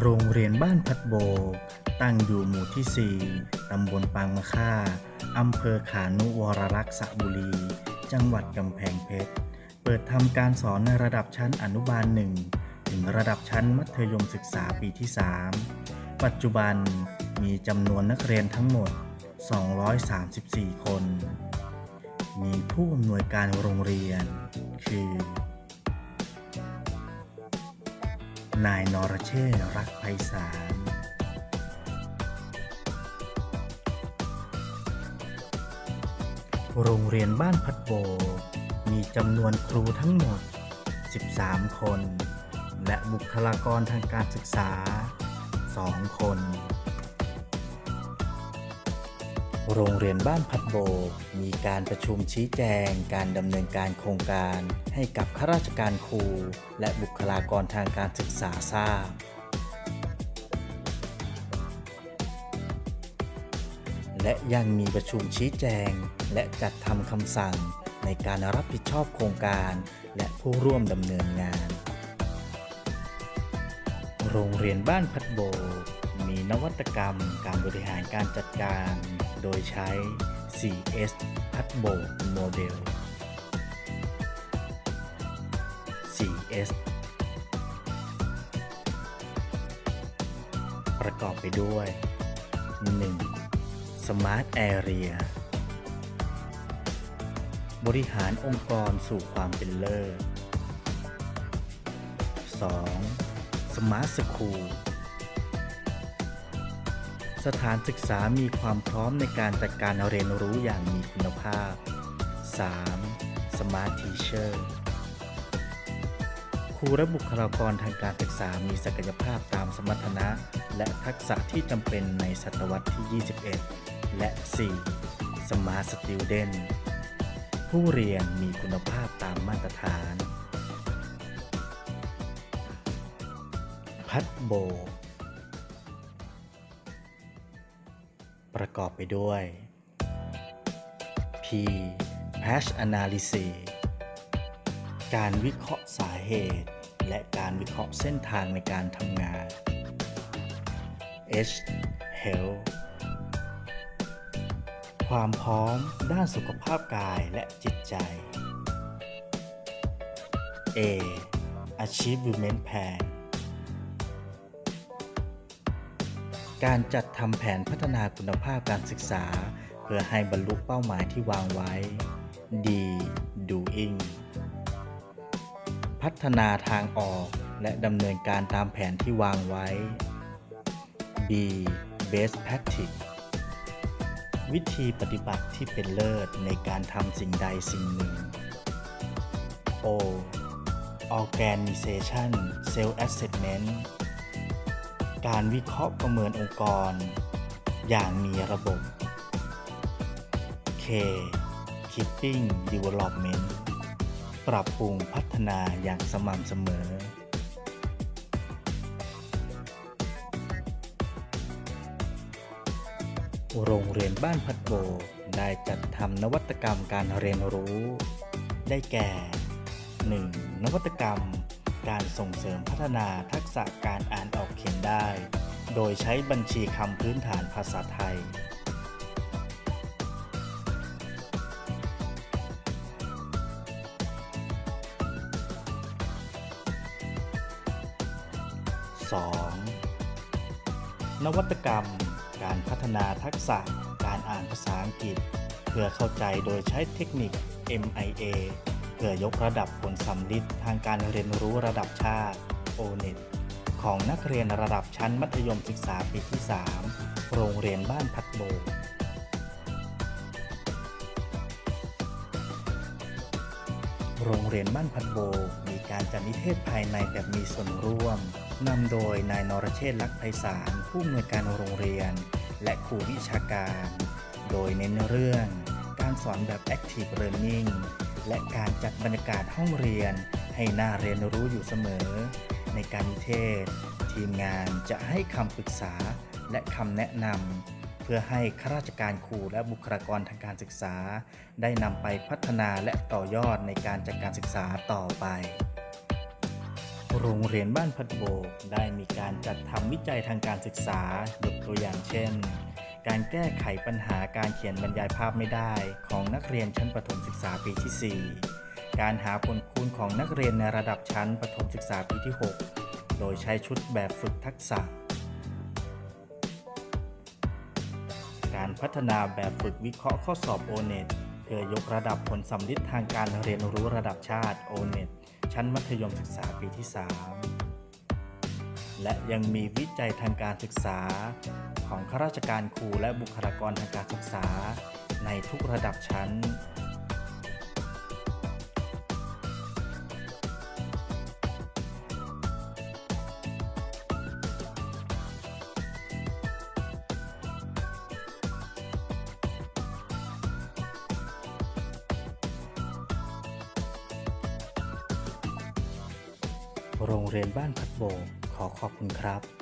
โรงเรียนบ้านพัดโบก ตั้งอยู่หมู่ที่ 4 ตำบลปางมะค่า อำเภอขานุวรรักษบุรี จังหวัดกำแพงเพชร เปิดทำการสอนในระดับชั้นอนุบาล1ถึงระดับชั้นมัธยมศึกษาปีที่ 3 ปัจจุบันมีจำนวนนักเรียนทั้งหมด 234 คน มีผู้อำนวยการโรงเรียน คือ นายนรเชษรักไพศาลโรงเรียนบ้านพัดโบ มีจำนวนครูทั้งหมด 13 คน และบุคลากรทางการศึกษา 2 คน โรงเรียนบ้านพัดโบกมีการประชุมชี้แจงการดำเนินการโครงการ ให้กับข้าราชการครู และบุคลากรทางการศึกษาทราบ และยังมีประชุมชี้แจง และจัดทำคำสั่งในการรับผิดชอบโครงการ และผู้ร่วมดำเนินงาน โรงเรียนบ้านพัดโบกมีนวัตกรรม การบริหารการจัดการ โดยใช้ 4S พัดโบกโมเดล 4S ประกอบไปด้วย 1. Smart Area บริหารองค์กรสู่ความเป็นเลิศ 2. Smart School สถานศึกษามีความพร้อมในการจัดการเรียนรู้อย่างมีคุณภาพ 3. Smart Teacher ครูและบุคลากรทางการศึกษามีศักยภาพตามสมรรถนะ และทักษะที่จำเป็นในศตวรรษที่ 21 และ 4. Smart Student ผู้เรียนมีคุณภาพตามมาตรฐาน พัดโบ ประกอบไปด้วย P Patch Analysis การวิเคราะห์สาเหตุ และการวิเคราะห์เส้นทางในการทำงาน H Health ความพร้อมด้านสุขภาพกายและจิตใจ A Achievement Plan การจัดทำแผนพัฒนาคุณภาพการศึกษา เพื่อให้บรรลุเป้าหมายที่วางไว้ D Doing พัฒนาทางออกและดำเนินการตามแผนที่วางไว้ B Best Practice วิธีปฏิบัติที่เป็นเลิศในการทำสิ่งใดสิ่งหนึ่ง O Organization Self Assessment การวิเคราะห์ประเมินองค์กร อย่างมีระบบ K Keeping Development ปรับปรุงพัฒนาอย่างสม่ำเสมอ โรงเรียนบ้านพัดโบได้จัดทำนวัตกรรมการเรียนรู้ ได้แก่ 1. นวัตกรรม การส่งเสริมพัฒนาทักษะการอ่านออกเขียนได้ โดยใช้บัญชีคำพื้นฐานภาษาไทย 2. นวัตกรรม การพัฒนาทักษะการอ่านภาษาอังกฤษ เพื่อเข้าใจโดยใช้เทคนิค MIA เพื่อยกระดับผลสำลิดทางการเรียนรู้ระดับชาติ ONET ของนักเรียนระดับชั้นมัธยมศึกษาปีที่ 3 โรงเรียนบ้านพัดโบโรงเรียนบ้านพัดโบ มีการจัดนิเทศภายในแบบมีส่วนร่วม นำโดยนายนรเชษฐ์ลักษ์ไพศาลผู้อำนวยการโรงเรียน และครูวิชาการ โดยเน้นเรื่อง การสอนแบบ Active Learning และการจัดบรรยากาศห้องเรียน ให้น่าเรียนรู้อยู่เสมอ ในการนิเทศ ทีมงานจะให้คำปรึกษาและคำแนะนำเพื่อให้ข้าราชการครูและบุคลากรทางการศึกษา ได้นำไปพัฒนาและต่อยอดในการจัดการศึกษาต่อไปโรงเรียนบ้านพัดโบกได้มีการจัดทำวิจัยทางการศึกษายกตัวอย่างเช่น การแก้ไขปัญหาการเขียนบรรยายภาพไม่ได้ ของนักเรียนชั้นประถมศึกษาปีที่ 4 การหาผลคูณของนักเรียนในระดับชั้นประถมศึกษาปีที่ 6 โดยใช้ชุดแบบฝึกทักษะ การพัฒนาแบบฝึกวิเคราะห์ข้อสอบ O-NET เพื่อยกระดับผลสำลิดทางการเรียนรู้ระดับชาติ O-NET ชั้นมัธยมศึกษาปีที่ 3 และยังมีวิจัยทางการศึกษา ของข้าราชการครูและบุคลากรทางการศึกษา ในทุกระดับชั้น โรงเรียนบ้านพัดโบก ขอขอบคุณครับ